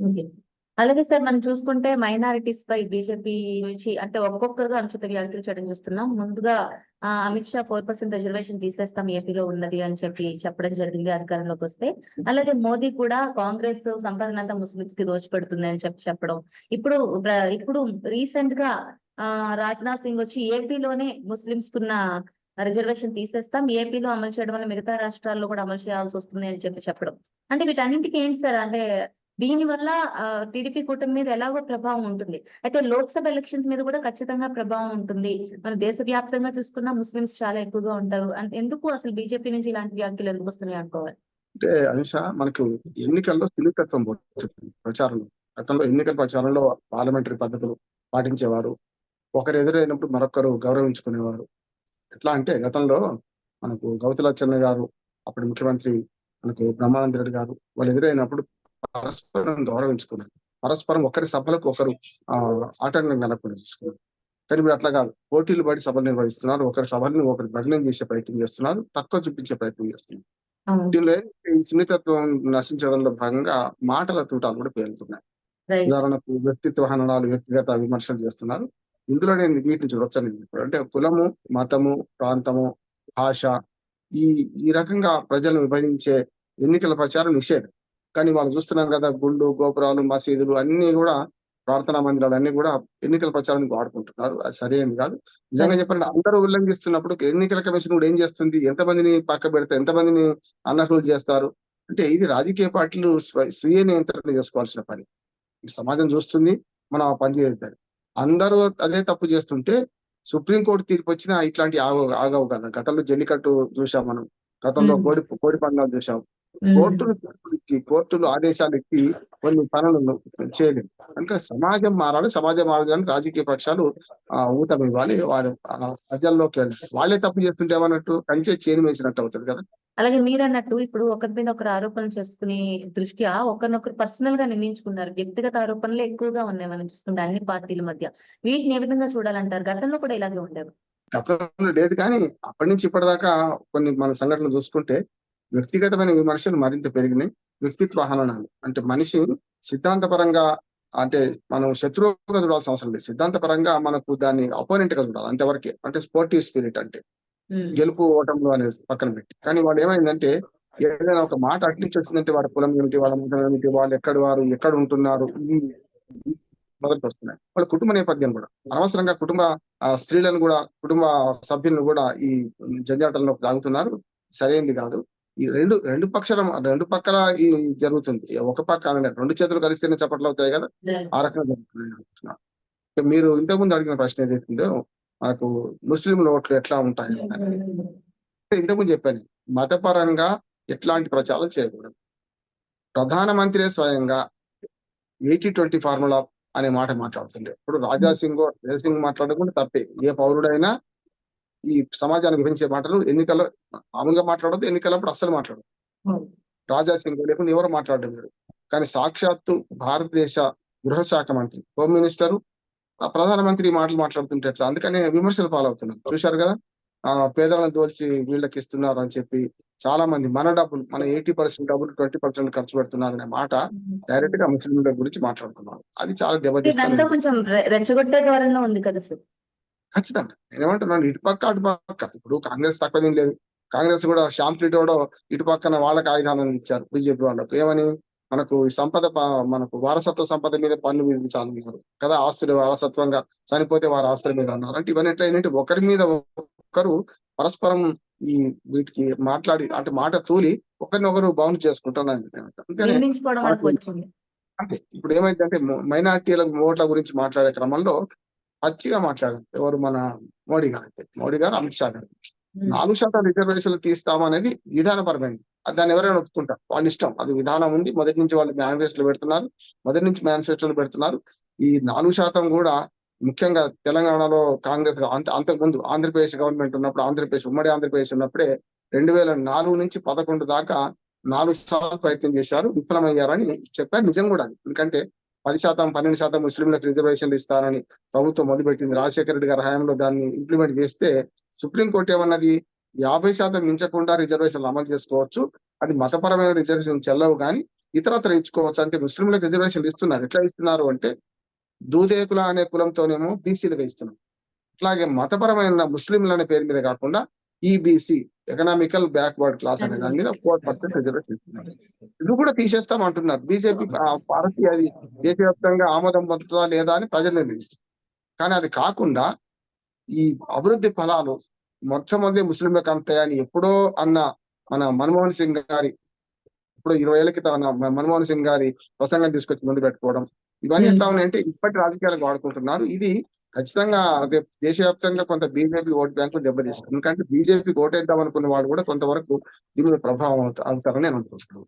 Okay. అలాగే sir మనం చూసుకుంటే మైనారిటీస్ పై బీజేపీ నుంచి అంటే ఒక్కొక్కరుగా అనుచిత వ్యాఖ్యలు చేయడం చూస్తున్నాం. ముందుగా Amit Shah four percent reservation తీసేస్తాం ఏపీలో ఉన్నది అని చెప్పి చెప్పడం జరిగింది అధికారంలోకి వస్తే. అలాగే మోదీ కూడా కాంగ్రెస్ సంపదనంతా ముస్లిమ్స్‌కి దోచిపెడుతుంది అని చెప్పి చెప్పడం. ఇప్పుడు ఇప్పుడు రీసెంట్గా రాజ్‌నాథ్ సింగ్ వచ్చి ఏపీలోనే ముస్లిమ్స్‌కున్న రిజర్వేషన్ తీసేస్తాం. ఏపీలో అమలు చేయడం వల్ల మిగతా రాష్ట్రాల్లో కూడా అమలు చేయాల్సి వస్తుంది అని చెప్పి చెప్పడం. అంటే వీటన్నింటికి ఏంటి సార్ అంటే దీని వల్ల టీడీపీ కూటమి మీద ఎలాగో ప్రభావం ఉంటుంది. అయితే లోక్‌సభ ఎలక్షన్స్ మీద కూడా ఖచ్చితంగా ప్రభావం ఉంటుంది. మన దేశవ్యాప్తంగా చూసుకున్న ముస్లిమ్స్ చాలా ఎక్కువగా ఉంటారు. ఎందుకు అసలు బీజేపీ నుంచి ఇలాంటి వ్యాఖ్యలు ఎందుకు వస్తున్నాయి అనుకోవాలి? అంటే అనుష మనకు ఎన్నికల్లో సున్నితత్వం పోతుంది ప్రచారంలో. గతంలో ఎన్నికల ప్రచారంలో పార్లమెంటరీ పద్ధతులు పాటించేవారు. ఒకరు ఎదురైనప్పుడు మరొకరు గౌరవించుకునేవారు. ఎట్లా అంటే గతంలో మనకు గౌతులచ్చన్న గారు అప్పటి ముఖ్యమంత్రి మనకు బ్రహ్మానంద రెడ్డి గారు వాళ్ళు ఎదురైనప్పుడు పరస్పరం గౌరవించుకున్నారు. పరస్పరం ఒకరి సభలకు ఒకరు ఆటంకం కలగకుండా చూసుకున్నారు. కానీ ఇప్పుడు అట్లా కాదు. పోటీలు పడి సభలు నిర్వహిస్తున్నారు. ఒకరి సభల్ని ఒకరు భగ్నం చేసే ప్రయత్నం చేస్తున్నారు. తక్కువ చూపించే ప్రయత్నం చేస్తున్నారు. దీనిలో ఈ సున్నితత్వం నశించడంలో భాగంగా మాటల తూటాలు కూడా పేలుతున్నాయి. రైట్. ఉదాహరణకు వ్యక్తిత్వ హననాలు, వ్యక్తిగత విమర్శలు చేస్తున్నారు. ఇందులో నేను వీటిని చూడొచ్చని. అంటే కులము, మతము, ప్రాంతము, భాష ఈ ఈ రకంగా ప్రజలను విభజించే ఎన్నికల ప్రచారం నిషేధం. కానీ వాళ్ళు చూస్తున్నాం కదా గుళ్ళు, గోపురాలు, మసీదులు అన్ని కూడా ప్రార్థనా మందిరాలు అన్ని కూడా ఎన్నికల ప్రచారానికి వాడుకుంటున్నారు. అది సరైనది కాదు. నిజంగా చెప్పాలంటే అందరూ ఉల్లంఘిస్తున్నప్పుడు ఎన్నికల కమిషన్ కూడా ఏం చేస్తుంది? ఎంతమందిని పక్కబెడితే ఎంతమందిని అనర్హులు చేస్తారు? అంటే ఇది రాజకీయ పార్టీలు స్వ స్వీయ నియంత్రణ చేసుకోవాల్సిన పని. సమాజం చూస్తుంది. మనం ఆ పని చేయొద్దని. అందరూ అదే తప్పు చేస్తుంటే సుప్రీం కోర్టు తీర్పు వచ్చినా ఇట్లాంటివి ఆగవు ఆగవు కదా! గతంలో జల్లికట్టు చూసాం మనం. గతంలో. కోడి కోడి పందాలు చూసాం. కోర్టులు తీర్పులు ఇచ్చి, కోర్టులు ఆదేశాలు ఇచ్చి కొన్ని పనులను చేయలేవు. కనుక సమాజం మారాలి. సమాజం మారడానికి రాజకీయ పక్షాలు ఆహ్, ఊతమివ్వాలి. వారు ప్రజల్లోకి వెళ్ళాలి. వాళ్ళే తప్పు చేస్తుంటే ఏమన్నట్టు కంచె చేను వేసినట్టు అవుతది కదా! అలాగే మీరన్నట్టు ఇప్పుడు ఒకరి మీద ఒకరు ఆరోపణలు చేసుకునే దృష్ట్యా ఒకరినొకరు పర్సనల్గా నిర్ణయించుకున్నారు. వ్యక్తిగత ఆరోపణలే ఎక్కువగా ఉన్నాయి మనం చూసుకుంటే అన్ని పార్టీల మధ్య. వీటిని ఏ విధంగా చూడాలంటారు? గతంలో కూడా ఇలాగే ఉండేవి. గతంలో లేదు కానీ అప్పటి నుంచి ఇప్పటిదాకా కొన్ని మన సంఘటనలు చూసుకుంటే వ్యక్తిగతమైన విమర్శలు మరింత పెరిగినాయి. వ్యక్తిత్వ హననాలు అంటే మనిషి సిద్ధాంతపరంగా అంటే మనం శత్రువుగా చూడాల్సిన అవసరం లేదు. సిద్ధాంతపరంగా మనకు దాన్ని అపోనెంట్గా చూడాలి అంతవరకే. అంటే స్పోర్టివ్ స్పిరిట్ అంటే. గెలుపు ఓటములు అనేది పక్కన పెట్టి. కానీ వాడు ఏమైందంటే ఏదైనా ఒక మాట అటు నుంచి వచ్చిందంటే వాడి కులం ఏమిటి? వాళ్ళ మతం ఏమిటి? వాళ్ళు ఎక్కడి వారు? ఎక్కడ ఉంటున్నారు? ఇవి మొదలుకొస్తున్నాయి. వాళ్ళ కుటుంబ నేపథ్యం కూడా. అనవసరంగా కుటుంబ స్త్రీలను కూడా కుటుంబ సభ్యులను కూడా ఈ జంజాటంలోకి లాగుతున్నారు. సరైంది కాదు. ఈ రెండు రెండు పక్షాల రెండు పక్కల ఈ జరుగుతుంది. ఒక పక్క అనగా రెండు చేతులు కలిస్తేనే చప్పట్లు అవుతాయి కదా! ఆ రకంగా జరుగుతున్నాయి. మీరు ఇంతకుముందు అడిగిన ప్రశ్న ఏదైతుందో మనకు ముస్లిం ఓట్లు ఎట్లా ఉంటాయి. ఇంతకుముందు చెప్పాను. మతపరంగా ఎట్లాంటి ప్రచారం చేయకూడదు. ప్రధానమంత్రే స్వయంగా 80-20 ఫార్ములా అనే మాట మాట్లాడుతుండే. ఇప్పుడు రాజా సింగో, జయ సింగ్ మాట్లాడకుండా తప్పే. ఏ పౌరుడైనా ఈ సమాజాన్ని విభజించే మాటలు ఎన్నికల్లో మామూలుగా మాట్లాడొద్దు. ఎన్నికలప్పుడు అస్సలు మాట్లాడొద్దు. అవును. రాజా సింగ్ లేకుండా ఎవరు మాట్లాడడం లేదు. కానీ సాక్షాత్తు భారతదేశ గృహ శాఖ మంత్రి, హోమ్ మినిస్టరు, ఆ ప్రధానమంత్రి మాటలు మాట్లాడుతుంటే ఎట్లా? అందుకనే విమర్శలు పాలవుతున్నాం. చూశారు కదా! ఆహ్, పేదలను దోల్చి వీళ్ళకి ఇస్తున్నారు అని చెప్పి చాలా మంది మన డబ్బులు మన 80% డబ్బులు 20% ఖర్చు పెడుతున్నారనే మాట డైరెక్ట్గా ముస్లింల గురించి మాట్లాడుతున్నారు. అది చాలా దెబ్బతీస్తుంది. ఖచ్చితంగా. నేనేమంటున్నాను ఇటు పక్క, అటు పక్క. ఇప్పుడు కాంగ్రెస్ తక్కువేం లేదు. కాంగ్రెస్ కూడా శ్యామ్ ఇటు పక్కన వాళ్ళకి ఆయుధాలను ఇచ్చారు బీజేపీ వాళ్ళకు. ఏమని? మనకు ఈ సంపద మనకు వారసత్వ సంపద మీద పన్ను విధించాలన్నారు కదా! ఆస్తులు వారసత్వంగా చనిపోతే వారి ఆస్తుల మీద అన్నారు. అంటే ఇవన్నీ ఎట్లయినాయంటే ఒకరి మీద ఒకరు పరస్పరం ఈ వీటికి మాట్లాడి అంటే మాట తూలి ఒకరినొకరు బౌండ్ చేసుకుంటున్నారు. అంటే ఇప్పుడు ఏమైందంటే మైనారిటీల ఓట్ల గురించి మాట్లాడే క్రమంలో పచ్చిగా మాట్లాడారు. ఎవరు మన మోడీ గారైతే. మోడీ గారు, అమిత్ షా గారు. హ్మ్. 4% రిజర్వేషన్లు తీస్తామనేది విధానపరమైనది. అది దాన్ని ఎవరైనా ఒప్పుకుంటారు. వాళ్ళ ఇష్టం. అది విధానం ఉంది. మొదటి నుంచి వాళ్ళు మేనిఫెస్టోలో పెడుతున్నారు. మొదటి నుంచి మేనిఫెస్టోలో పెడుతున్నారు. ఈ 4% కూడా ముఖ్యంగా తెలంగాణలో కాంగ్రెస్ అంత అంతకుముందు ఆంధ్రప్రదేశ్ గవర్నమెంట్ ఉన్నప్పుడు ఆంధ్రప్రదేశ్ ఉమ్మడి ఆంధ్రప్రదేశ్ ఉన్నప్పుడే 2004 నుంచి 11 దాకా 4 సార్లు ప్రయత్నం చేశారు. విఫలమయ్యారని చెప్పారు. నిజం కూడా పది శాతం పన్నెండు శాతం ముస్లింలకు రిజర్వేషన్లు ఇస్తారని ప్రభుత్వం మొదలుపెట్టింది. రాజశేఖర రెడ్డి గారి హయాంలో దాన్ని ఇంప్లిమెంట్ చేస్తే సుప్రీంకోర్టు ఏమన్నది? 50% మించకుండా రిజర్వేషన్లు అమలు చేసుకోవచ్చు. అది మతపరమైన రిజర్వేషన్ చెల్లవు కానీ ఇతరత్ర ఇచ్చుకోవచ్చు అంటే ముస్లింలకు రిజర్వేషన్లు ఇస్తున్నారు ఎట్లా ఇస్తున్నారు అంటే దూదేకుల అనే కులంతోనేమో బీసీలుగా ఇస్తున్నారు అట్లాగే మతపరమైన ముస్లింలు అనే పేరు మీద కాకుండా ఈబీసీ ఎకనామికల్ బ్యాక్వర్డ్ క్లాస్ అనే దాని మీద ఫోర్ పర్సెంట్ రిజర్వేషన్ ఇస్తున్నారు ఇది కూడా తీసేస్తాం అంటున్నారు. బీజేపీ పార్టీ అది దేశవ్యాప్తంగా ఆమోదం పొందుతుందా లేదా అని ప్రజలు నిర్ణయిస్తారు. కానీ అది కాకుండా ఈ అభివృద్ధి ఫలాలు మొట్టమొదటి ముస్లింలకు అంతాయని ఎప్పుడో అన్న మన మన్మోహన్ సింగ్ గారి ఇప్పుడు ఇరవై ఏళ్ళ క్రితం అన్న మన్మోహన్ సింగ్ గారి ప్రసంగం తీసుకొచ్చి ముందు పెట్టుకోవడం ఇవన్నీ. ఎట్లా ఉన్నాయంటే ఇప్పటి రాజకీయాలకు వాడుకుంటున్నారు. ఇది ఖచ్చితంగా దేశవ్యాప్తంగా కొంత బీజేపీ ఓట్ బ్యాంకు దెబ్బతీస్తుంది ఎందుకంటే బీజేపీ ఓటేద్దాం అనుకున్న వాళ్ళు కూడా కొంతవరకు దీని మీద ప్రభావం అవుతారని నేను అనుకుంటున్నాను.